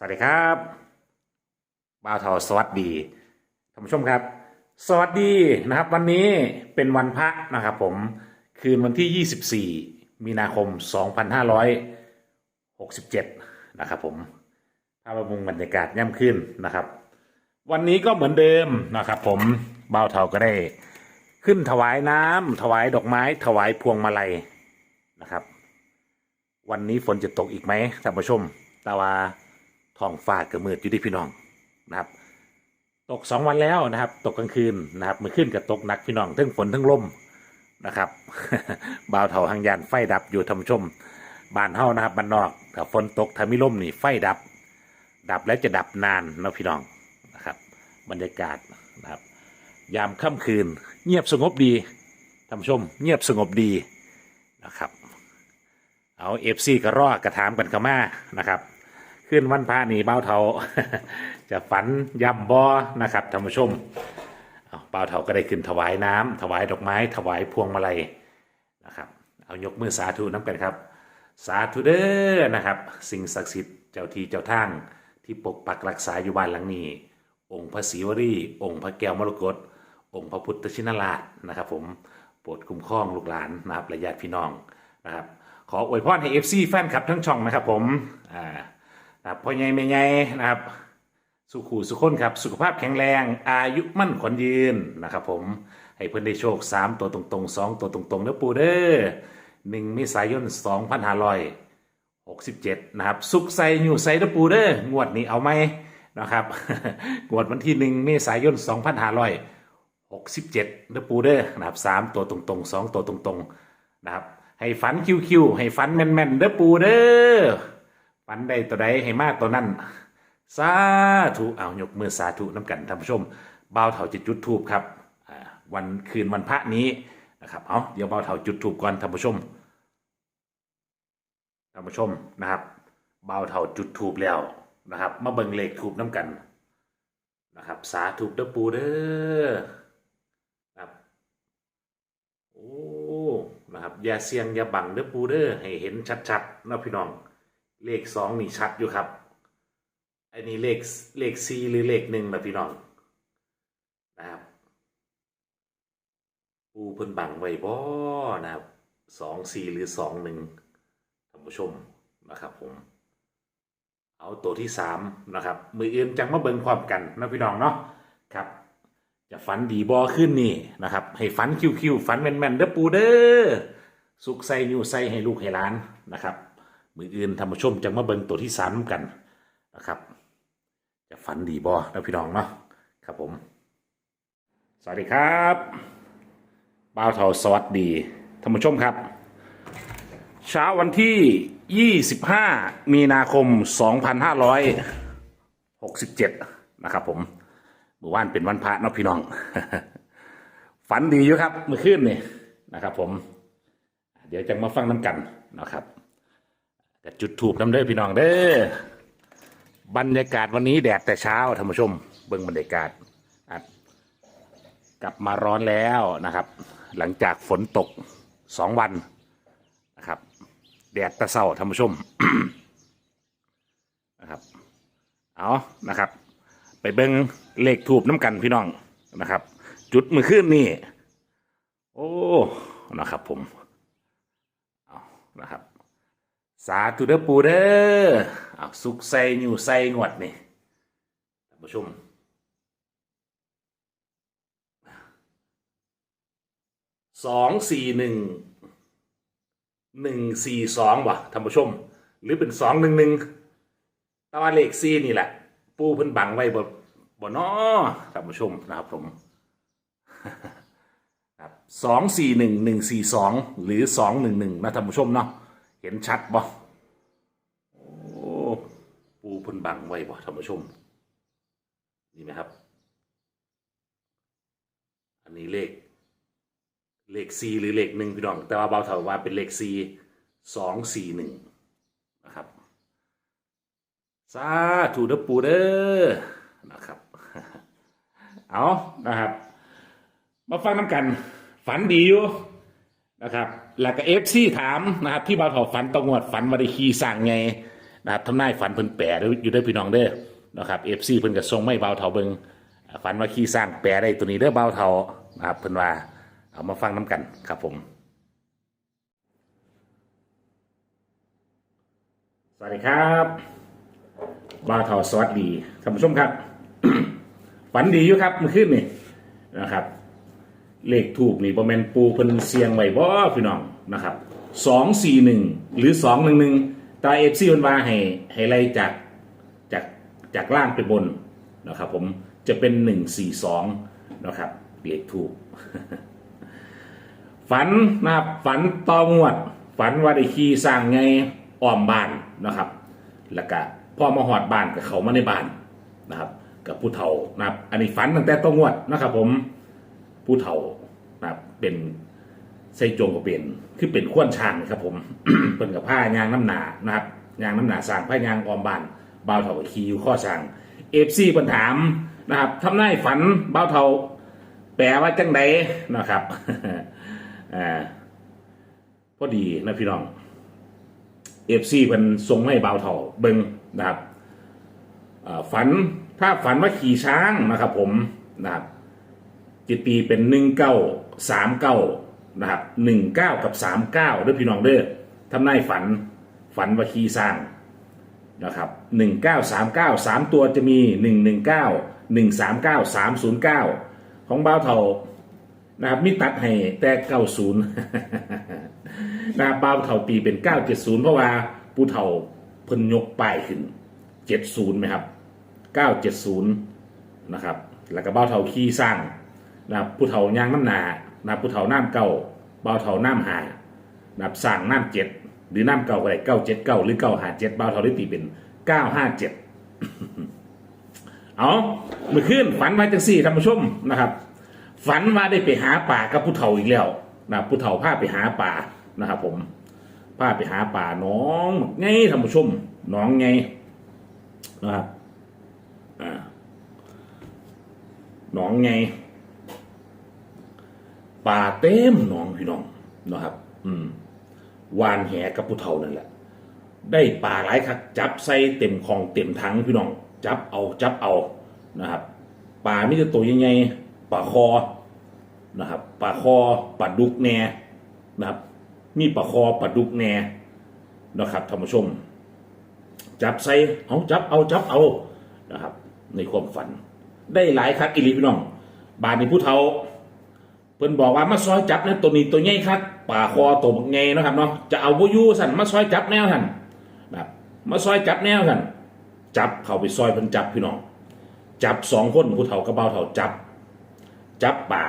สวัสดีครับบ่าวทอสวัสดีท่านผู้ชมครับ สวัสดีนะครับ วันนี้เป็นวันพระนะครับผมคืนวันที่ 24 มีนาคม 2567 นะครับผมภาพมุงบรรยากาศย่ำขึ้นนะครับ วันนี้ก็เหมือนเดิมนะครับผมบ่าวเทาก็ได้ ขึ้นถวายน้ำถวายดอกไม้ ถวายพวงมาลัยนะครับ วันนี้ฝนจะตกอีกไหมท่านผู้ชมแต่ว่า ท้องฟ้าก็มืดอยู่ที่พี่น้องนะครับ ตกสองวันแล้วนะครับ ตกกลางคืนนะครับเมื่อคืนก็ตกหนักพี่น้องทั้งฝนทั้งลมนะครับบ่าวเถาหางยานไฟดับอยู่ท่าชมบ้านเฮานะครับบ้านนอกถ้าฝนตกถ้ามีลมนี่ไฟดับ ดับแล้วจะดับนานนะพี่น้องนะครับ บรรยากาศนะครับ ยามค่ำคืน เงียบสงบดีท่าชม เงียบสงบดีนะครับ เอาเอฟซีก็รอกระถามกันเข้ามานะครับ ขึ้นวันพระนี่เบ้าเทาจะฝันยำบอนะครับท่านผู้ชมเอาเบ้าเทาก็ได้ขึ้นถวายน้ำถวายดอกไม้ ถวายพวงมาลัยนะครับ เอายกมือสาธุน้ำกันครับ สาธุเด้อนะครับ สิ่งศักดิ์สิทธิ์เจ้าที่เจ้าทางที่ปกปักรักษาอยู่บ้านหลังนี้ องค์พระศิวรีองค์พระแก้วมรกตองค์พระพุทธชินราชนะครับ ผมโปรดคุ้มครองลูกหลานนะครับและญาติพี่น้องนะครับ ขออวยพรให้เอฟซีแฟนคลับทั้งช่องนะครับ ผมอ่า นะครับพ่อใหญ่แม่ใหญ่นะครับ สุขูสุขคนครับ สุขภาพแข็งแรง อายุมั่นขวัญยืนนะครับ ผมให้เพิ่อนได้โชค 3 ตัวตรงๆ 2 ตัวตรงๆเด้อปูเด้อ1เมษายน2567 นะครับ สุขใส่อยู่ใส่เด้อปูเด้องวดนี้เอาไหมนะครับงวดวันที่1เมษายน 2567เด้อปูเด้อนะครับ3ตัวตรงๆ2ตัวตรงๆนะครับให้ฝันคิวๆให้ฝันแม่นๆเด้อปูเด้อ ฝันใดตัวใดให้มากตัวนั้น สาธุเอายกมือสาธุน้ำกันท่านผู้ชมเบาเถาจิตจุดทูบครับอ่าวันคืนวันพระนี้นะครับเอาเดี๋ยวเบาเถาจุดทูบก่อนท่านผู้ชมท่านผู้ชมนะครับเบาเถาจุดทูบแล้วนะครับ มาเบิ่งเลขทูบน้ำกันนะครับ สาธุเด้อปูเด้อครับโอ้นะครับอย่าเสียงอย่าบังเด้อปูเด้อให้เห็นชัดๆนะพี่น้อง เลขสองนี่ชัดอยู่ครับ อันนี้เลขเลขสี่หรือเลขหนึ่งนะพี่น้องนะครับปูเพิ่นบังไว้บ่นะครับสองสี่หรือสองหนึ่งท่านผู้ชมนะครับผม เอาตัวที่สามนะครับ มือเอื่นจังมาเบิ่งความกันนะพี่น้องเนาะครับ จะฝันดีบอขึ้นนี่นะครับ ให้ฝันคิวๆฝันแม่นๆเด้อปูเด้อสุกใส่นิ้วใส่ให้ลูกให้หล้านนะครับ มืออื่นท่านผู้ชมจังมาเบิงตัวที่สามกันนะครับ จะฝันดีบอนะพี่น้องเนาะครับผม สวัสดีครับบ่าวเทาสวัสดีท่านผู้ชมครับ เช้าวันที่ 25 มีนาคม 2567 นะครับผมเมื่อวานเป็นวันพระเนาะพี่น้อง ฝันดีอยู่ครับ เมื่อคืนนี่นะครับผม เดี๋ยวจะมาฟังน้ำกันนะครับ กับจุดถูกน้ำเด้อพี่น้องเด้อบรรยากาศวันนี้แดดแต่เช้าท่านผู้ชม เบิ่งบรรยากาศอะกลับมาร้อนแล้วนะครับ หลังจากฝนตกสองวันนะครับ แดดแต่เช้าท่านผู้ชมนะครับเอานะครับ ไปเบิ่งเลขถูกน้ำกันพี่น้องนะครับ จุดมือขึ้นนี่ โอ้นะครับผมเอานะครับ สาธุเด้อปูเด้อเอาสุกใส่อยู่ใส่งวดนี่ท่านผู้ชมสองสี่หนึ่งหนึ่งสี่สองว่ะท่านผู้ชม หรือเป็นสองหนึ่งหนึ่งตะวันเลขซีนี่แหละ ปูเพิ่นบังไว้บนบนนอท่านผู้ชมนะครับผมครับสองสี่หนึ่งหนึ่งสี่สองหรือสองหนึ่งหนึ่งนะท่านผู้ชมเนาะเห็นชัดบ่ ปูเพิ่นบังไว้บ่ท่านผู้ชม นี่ไหมครับ อันนี้เลข เลขสี่หรือเลขหนึ่งพี่น้อง แต่ว่าเบาเถาว่าเป็นเลขสี่สองสี่หนึ่งนะครับสาธุเด้อปูเด้อนะครับ เอานะครับ มาฟังน้ำกัน ฝันดีอยู่นะครับ แล้วก็เอฟซีถามนะครับ ที่บาวถอฝันตองวดฝันว่าได้ขี่สั่งไง นะครับทำนายฝันเพิ่นแปรอยู่เด้พี่น้องเด้อนะครับเอฟซีเพิ่นก็ส่งไม่เบาเท่าเบิงฝันว่าขี้สร้างแปรได้ตัวนี้เด้อเบาเท่านะครับเพิ่นว่าเอามาฟังน้กันครับผมสวัสดีครับบ่าวเท่าสวัสดีท่านผู้ชมครับ ฝันดีอยู่ครับเมื่อคืนนี่นะครับ เลขถูกนี่บอแมนปูเพิ่นเสียงไว้บ่พี่น้องนะครับสองสี่หนึ่งหรือสองหนึ่งหนึ่ง ตาเอฟซีมันว่าให้ให้ไล่จากจากจากล่างไปบนนะครับผมจะเป็นหนึ่งสี่สองนะครับเลขถูก ฝันนะครับฝันตองวด ฝันว่าได้ขี่สร้างไงอ้อมบ้านนะครับ แล้วก็พ่อมาหอดบ้านกับเขามาในบ้านนะครับกับผู้เฒ่านะครับ อันนี้ฝันตั้งแต่ตองวดนะครับ ผมผู้เฒ่านะครับเป็น ไส้โจงก็เป็นคือเป็นข้วนช้างครับผมเป็นกับผ้ายางน้ำหนานะครับยางน้ำหนาสางผ้ายางออมบานบ่าวเฒ่าก็ขี่อยู่ข้อช้างเอฟซีปัญถามนะครับทำนายฝันบ่าวเฒ่าแปลว่าจังไดนะครับอ่าพอดีนะพี่น้องเอฟซีเป็นทรงให้เบาเทาเบิงนะครับฝันภาฝันว่าขี่ช้างนะครับผมนะครับจิตปีเป็นหนึ่งเก้าสามเก้า นะครับหนึ่งเก้ากับสามเก้าด้วยพี่น้องเด้อทำนายฝันฝันว่าขี่ช้างนะครับหนึ่งเก้าสามเก้าสามตัวจะมีหนึ่งหนึ่งเก้าหนึ่งสามเก้าสามศูนย์เก้าของบ้าวเทานะครับมีตัดให้แต่เก้าศูนย์นะครับบ้าวเทาตีเป็นเก้าเจ็ดศูนย์เพราะว่าผู้เทาเพิ่นยกป้ายขึ้นเจ็ดศูนย์ไหมครับเก้าเจ็ดศูนย์นะครับแล้วก็บ้าวเทาขี้สร้างนะครับผู้เทายางน้ำหนา นับผู้เทาน้ำเก่าบ้าวเทาน้ำหานับสร้างน้ำเจ็ดหรือน้ำเก่าก็ได้เก้าเจ็ดเก้าหรือเก้าหาเจ็ดบ้าวเท่าได้ตีเป็นเก้าห้าเจ็ดเอาเมื่อคืนฝันมาจังสี่ท่านผู้ชมนะครับ ฝันว่าได้ไปหาป่ากับผู้เฒ่าอีกแล้วนะผู้เฒ่าพาไปหาป่านะครับผมพาไปหาป่าน้องไงท่านผู้ชมน้องไงนะครับอ่าน้องไง ป่าเต็มหนองพี่น้องนะครับ อืมวานแหกับผู้เฒ่านั่นแหละ ได้ป่าหลายคักจับใส่เต็มของเต็มถังพี่น้อง จับเอาจับเอานะครับป่าไมีแต่ตัวยังไงป่าคอนะครับป่าคอป่าดุกแน่นะครับมีป่าคอป่าดุกแน่นะครับท่านผู้ชม จับใส่เอาจับเอาจับเอานะครับ ในความฝัน ได้หลายคักอิลีพี่น้อง บานในผู้เฒ่า เพิ่นบอกว่ามาซอยจับนะตัวนี้ตัวใหญ่ครับป่าคอตัวบักใหญ่เนะครับเนาะจะเอาบ่อยู่สั่นมาซอยจับแนวสั่นแบบมาซอยจับแนวสั่นจับเข้าไปซอยเพิ่นจับพี่น้องจับสองคนผู้เฒ่ากับเบาเฒ่าจับ จับป่า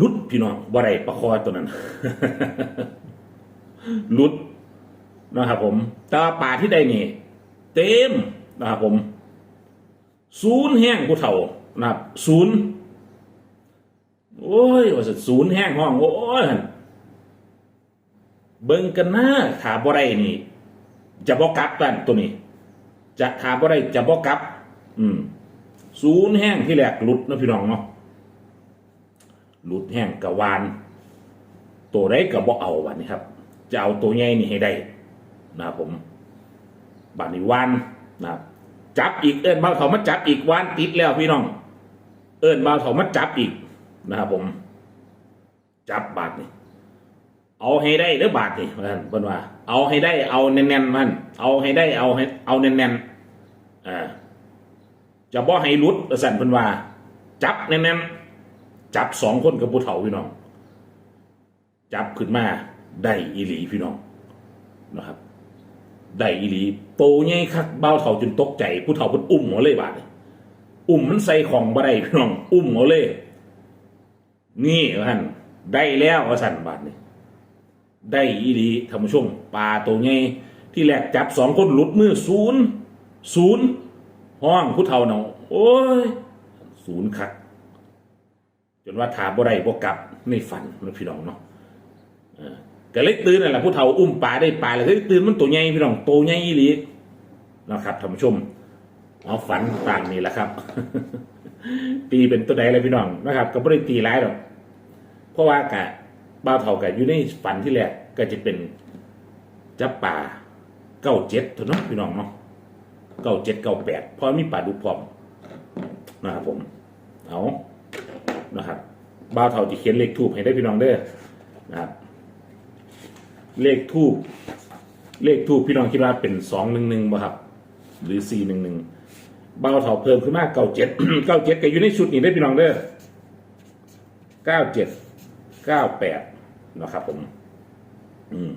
ลุดพี่น้องบ่ได้ปลาคอตัวนั้นลุดนะครับผม แต่ว่าป่าที่ได้นี่ เต็มนะครับผม ศูนย์แห้งผู้เฒ่า นะครับศูนย์โอ้ยว่าศูนย์แห้งห้อง โอ้ยหั่นเบิ่งกันหน้าขาบ่ได้นี่ จะบ่กลับกันตัวนี้ จะขาบ่ได้จะบ่กลับ อืมศูนย์แห้งที่แรกหลุดนะพี่น้องเนาะหลุดแห้งกะวาน ตัวได้ก็บ่เอาวันนี้ครับ จะเอาตัวใหญ่นี่ให้ได้ นะผมบานี้วานนะครับจับอีกเอิญบ่าเขามาจับอีกวานติดแล้วพี่น้อง อิญบาวเขามาจับอีกนะครับผม จับบาทนี่เอาให้ได้เด้อบาทนี่เพิ่นเพิ่นว่า เอาให้ได้เอาแน่นๆมันเอาให้ได้เอาให้เอาแน่นๆอ่าจะบ่ให้หลุดสั่นเพิ่นว่า จับแน่นๆจับสองคนกับผู้เฒ่าพี่น้อง จับขึ้นมาได้อีหลีพี่น้องนะครับได้อีหลีโตใหญ่คักเบ้าเฒ่าจนตกใจผู้เฒ่าเพิ่นอุ้มหัวเลยบาดนี้ อุ้มมันใส่ของบ่ได้พี่น้อง อุ้มหัวเลย นี่ท่านได้แล้วว่าสั่นบาดนี้ได้อีหลีท่านผู้ชมปลาตัวใหญ่ที่แรกจับสองคนหลุดมือศูนย์ศูนย์ห้องผู้เฒ่าเนาะโอ้ยศูนย์คักจนว่าถาบ่ได้บ่กลับในฝันนะพี่น้องเนาะก็เลยตื่นนั่นแหละผู้เฒ่าอุ้มปลาได้ปลาเลยเฮ้ยตื่นมันตัวใหญ่พี่น้องตัวใหญ่อีหลีนะครับท่านผู้ชม เอาฝันต่างนี่แหละครับ ตีเป็นตัวใดเลยพี่น้องนะครับก็ไม่ได้ตีร้ายหรอกเพราะว่ากะบ้าเฒ่ากะอยู่ในฝันที่แรกก็จะเป็นจับป่าเก้าเจ็ดเถอะเนาะพี่น้องเนาะเก้าเจ็ดเก้าแปดเพราะมีป่าดุกพร้อมนะครับผมเอานะครับบ้าเท่าจะเขียนเลขทูบให้ได้พี่น้องเด้อนะครับ เลขทูบเลขทูบพี่น้องคิดว่าเป็นสองหนึ่งหนึ่งบ่ครับ หรือสี่หนึ่งหนึ่ง บาเท่าเพิ่มขึ้นมากเก้าเจ็ดเก้าเจ็ดก็อยู่ในชุดนี้ได้พี่น้องเด้อเก้าเจ็ดเก้าแปดนะครับผม อืม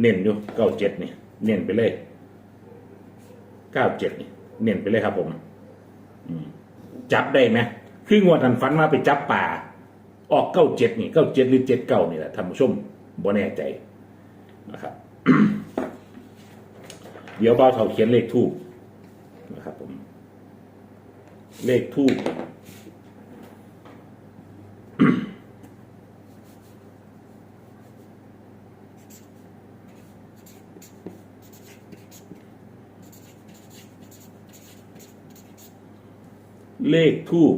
เน้นอยู่เก้าเจ็ดนี่เน้นไปเลยเก้าเจ็ดนี่เน้นไปเลยครับ ผม อืม จับได้ไหมคืองวดนั้นฝันมาไปจับป่า ออกเก้าเจ็ดนี่เก้าเจ็ดหรือเจ็ดเก้านี่แหละท่านผู้ชมบ่แน่ใจนะครับ เดี๋ยวบ่าวเถาเขียนเลขทูบ นะครับผม เลขทูบเลขทูบ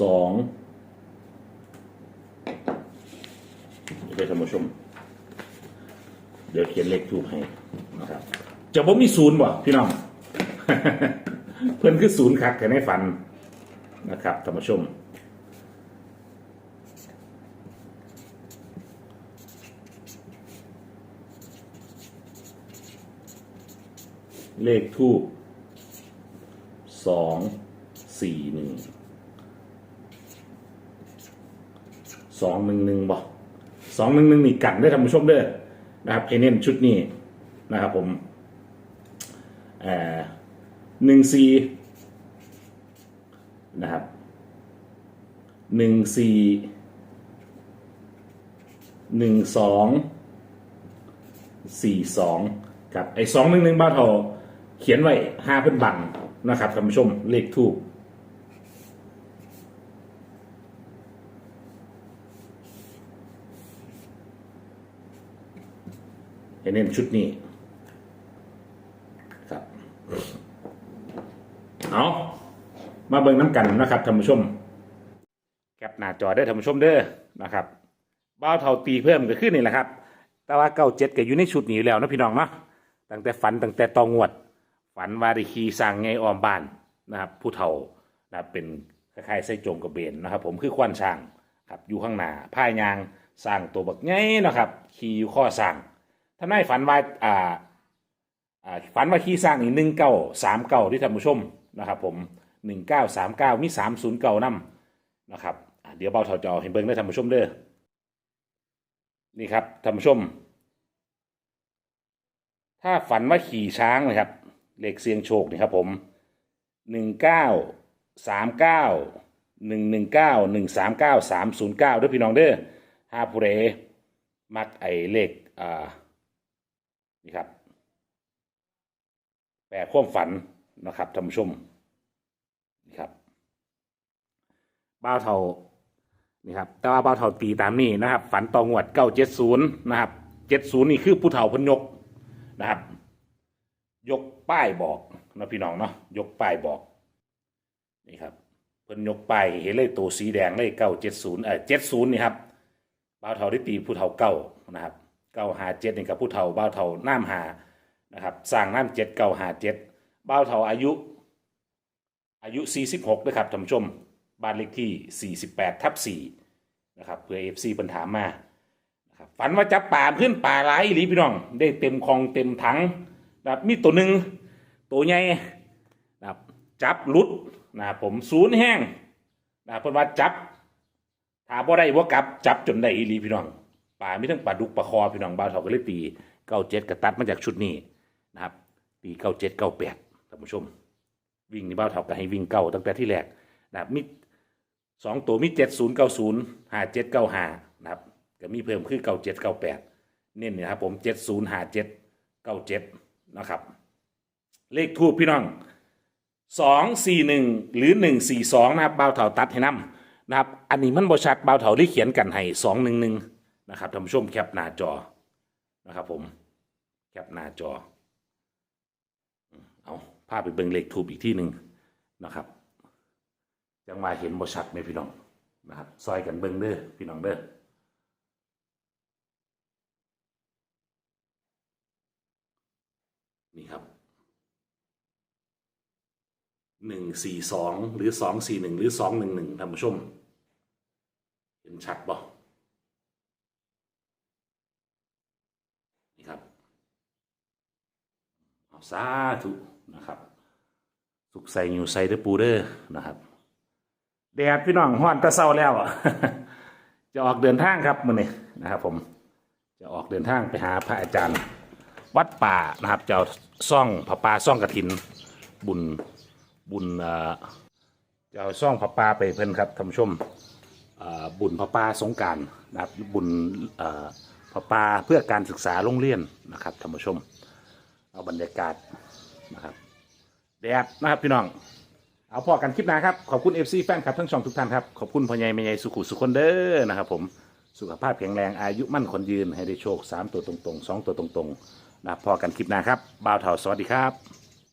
สองเดี๋ยวท่านผู้ชม เดี๋ยวเขียนเลขทูบให้ จะบ่มีศูนย์บ่พี่น้อง เพิ่นคือศูนย์คักแต่ในฝันนะครับท่านผู้ชมเลขทูบสองสี่หนึ่งสองหนึ่งหนึ่งบอกสองหนึ่งหนึ่งนี่กันได้ท่านผู้ชมเด้อนะครับให้เน้นชุดนี้นะครับผม หนึ่งสี่นะครับหนึ่งสี่หนึ่งสองสี่สองครับไอ้สองหนึ่งหนึ่งบ้าทอเขียนไว้ห้าเพิ่นบังนะครับท่านผู้ชมเลขทูบให้เน้นชุดนี้ เอามาเบิ่งน้ำกันนะครับท่านผู้ชม แคปหน้าจอได้ท่านผู้ชมเด้อนะครับบ้าวเท่าตีเพิ่มก็ขึ้นนี่แหละครับ แต่ว่าเก้าเจ็ดก็อยู่ในชุดนี้อยู่แล้วนะพี่น้องเนาะตั้งแต่ฝันตั้งแต่ตองวด ฝันว่าได้ขี่สร้างไงออมบ้านนะครับ ผู้เฒ่านะเป็นคล้ายๆไส้จงกระเบนนะครับ ผมคือควันช้างครับอยู่ข้างหน้าพายยางสร้างตัวบักไงนะครับ ขี่อยู่ข้อสร้างท่านนายฝันว่าอ่า ฝันว่าขี่สร้างนี่หนึ่งเก้าสามเก้าที่ท่านผู้ชมนะครับ ผมหนึ่งเก้าสามเก้ามีสามศูนย์เก้านำนะครับเดี๋ยวเบาเท่าจอให้เบิ้งได้ท่านผู้ชมเด้อนี่ครับท่านผู้ชม ถ้าฝันว่าขี่ช้างนะครับเลขเสียงโชคนี่ครับผมหนึ่งเก้าสามเก้าหนึ่งหนึ่งเก้าหนึ่งสามเก้าสามศูนย์เก้าด้วยพี่น้องเด้อห้าผู้เรมักไอเลขอ่านี่ครับ แปลความฝันนะครับท่านผู้ชมนี่ครับบ้าเทานี่ครับแต่ว่าเบาเท่าตีตามนี้นะครับ ฝันตองวดเก้าเจ็ดศูนย์นะครับเจ็ดศูนย์นี่คือผู้เฒ่าพนยกนะครับ ยกป้ายบอกนะพี่น้องเนาะยกป้ายบอกนี่ครับเพิ่นยกป้ายเห็นเลยตัวสีแดงเลยเก้าเจ็ดศูนย์เออเจ็ดศูนย์นี่ครับเบาเท่าได้ตีผู้เฒ่าเก้านะครับเก้าหาเจ็ดนี่กับผู้เฒ่าเบาเท่าน้ำหา นะครับสร้างน้ำเจ็ดเก้าหาเจ็ดเบาเทาอายุ อายุ 46นะครับท่านผู้ชม บ้านเลขที่ 48 ทับ4นะครับเพื่อ FC ปัญถามมานะครับฝันว่าจับป่าขึ้นป่าหลายอีลีพี่น้อง ได้เต็มคลองเต็มถังนะครับมีตัวหนึ่งตัวใหญ่นะครับจับลุดนะครับผมศูนย์แห้งนะเพิ่นว่าจับถามว่าได้ว่ากลับจับจนได้อีหลีพี่น้องป่ามีทั้งปลาดุกปลาคอพี่น้องบ้าวเถาก็เลยตีเก้าเจ็ดกระตัดมาจากชุดนี้ นะครับตีเก้าเจ็ดเก้าแปดท่านผู้ชม วิ่งนี่บ้าวเถาก็ให้วิ่งเก้าตั้งแต่ที่แรกนะครับมีสองตัวมีเจ็ดศูนย์เก้าศูนย์ห้าเจ็ดเก้าห้านะครับก็มีเพิ่มคือเก้าเจ็ดเก้าแปดเน้นเนี่ยครับผมเจ็ดศูนย์ห้าเจ็ดเก้าเจ็ดนะครับ เลขทูบพี่น้องสองสี่หนึ่งหรือหนึ่งสี่สองนะครับบ้าวเถาตัดให้นํนะครับ อันนี้มันบชัดบ้าวเถาได้เขียนกันให้สองหนึ่งหนึ่งนะครับท่านผู้ชมแคปหน้าจอนะครับผมแคปหน้าจอ เอาภาพไปเบิงเหล็กทูบอีกที่หนึ่งนะครับยังมาเห็นบชัดไหมพี่น้องนะครับซอยกันเบิงเด้อพี่น้องเด้อนี่ครับหนึ่งสี่สองหรือสองสี่หนึ่งหรือสองหนึ่งหนึ่งท่านผู้ชม เห็นชัดบ่นี่ครับเอาสาธุ สุขใส่อยู่ใส่เด้อปูเด้อนะครับแดดพี่น้องฮ้อนตะเศร้าแล้ว จะออกเดินทางครับมื้อนี้นะครับ ผมจะออกเดินทางไปหาพระอาจารย์ วัดป่านะครับจะเอาซ่องพระป่าซ่องกระถิน บุญบุญเอ่อจะเอาซ่องพระป่าไปเพิ่นครับท่านผู้ชมเอ่อบุญพระป่าสงการนะครับบุญเอ่อพระป่าเพื่อการศึกษาโรงเรียนนะครับท่านผู้ชม เอาบรรยากาศนะครับ แดดนะครับพี่น้อง เอาพอกันคลิปหนะครับ ขอบคุณ FC แฟนคลับทั้งช่องทุกท่านครับ ขอบคุณพ่อใหญ่แม่ใหญ่สุขุสุขคนเด้อนะครับผมสุขภาพแข็งแรงอายุมั่นคนยืนให้ได้โชค 3 ตัวตรงๆ 2 ตัวตรงๆนะครับพอกันคลิปหน้าครับบ่าวเถาสวัสดีครับ